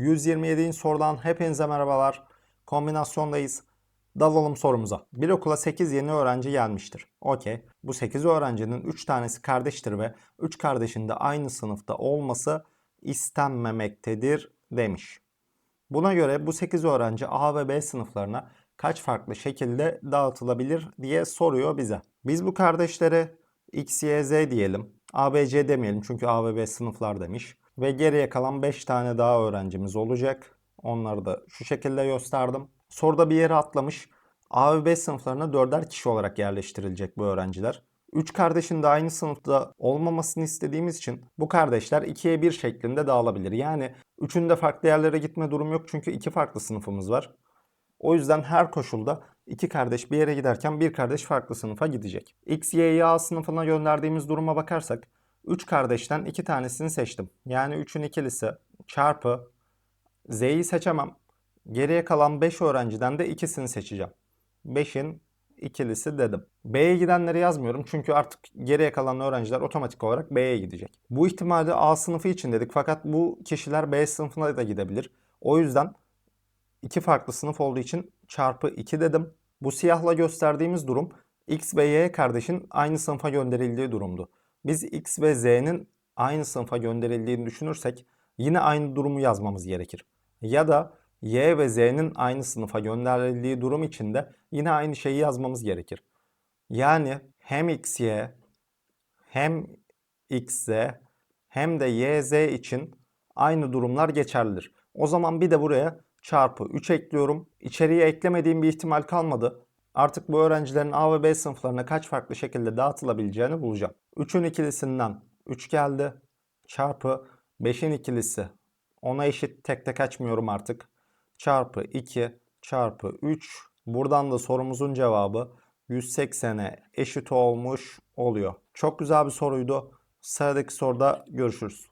127. sorudan hepinize merhabalar. Kombinasyondayız. Dalalım sorumuza. Bir okula 8 yeni öğrenci gelmiştir. Okey. Bu 8 öğrencinin 3 tanesi kardeştir ve 3 kardeşin de aynı sınıfta olması istenmemektedir demiş. Buna göre bu 8 öğrenci A ve B sınıflarına kaç farklı şekilde dağıtılabilir diye soruyor bize. Biz bu kardeşlere X, Y, Z diyelim. A, B, C demeyelim çünkü A ve B sınıflar demiş. Ve geriye kalan 5 tane daha öğrencimiz olacak. Onları da şu şekilde gösterdim. Soruda bir yere atlamış. A ve B sınıflarına 4'er kişi olarak yerleştirilecek bu öğrenciler. 3 kardeşin de aynı sınıfta olmamasını istediğimiz için bu kardeşler 2'ye 1 şeklinde dağılabilir. Yani üçünde farklı yerlere gitme durum yok çünkü iki farklı sınıfımız var. O yüzden her koşulda iki kardeş bir yere giderken bir kardeş farklı sınıfa gidecek. X, Y'yi A sınıfına gönderdiğimiz duruma bakarsak 3 kardeşten 2 tanesini seçtim. Yani 3'ün ikilisi çarpı Z'yi seçemem. Geriye kalan 5 öğrenciden de ikisini seçeceğim. 5'in ikilisi dedim. B'ye gidenleri yazmıyorum çünkü artık geriye kalan öğrenciler otomatik olarak B'ye gidecek. Bu ihtimali A sınıfı için dedik fakat bu kişiler B sınıfına da gidebilir. O yüzden iki farklı sınıf olduğu için çarpı 2 dedim. Bu siyahla gösterdiğimiz durum X ve Y kardeşin aynı sınıfa gönderildiği durumdu. Biz X ve Z'nin aynı sınıfa gönderildiğini düşünürsek yine aynı durumu yazmamız gerekir. Ya da Y ve Z'nin aynı sınıfa gönderildiği durum için de yine aynı şeyi yazmamız gerekir. Yani hem XY hem XZ hem de YZ için aynı durumlar geçerlidir. O zaman bir de buraya çarpı 3 ekliyorum. İçeriye eklemediğim bir ihtimal kalmadı. Artık bu öğrencilerin A ve B sınıflarına kaç farklı şekilde dağıtılabileceğini bulacağım. 3'ün ikilisinden 3 geldi. Çarpı 5'in ikilisi. Ona eşit tek tek açmıyorum artık. Çarpı 2 çarpı 3. Buradan da sorumuzun cevabı 180'e eşit olmuş oluyor. Çok güzel bir soruydu. Sıradaki soruda görüşürüz.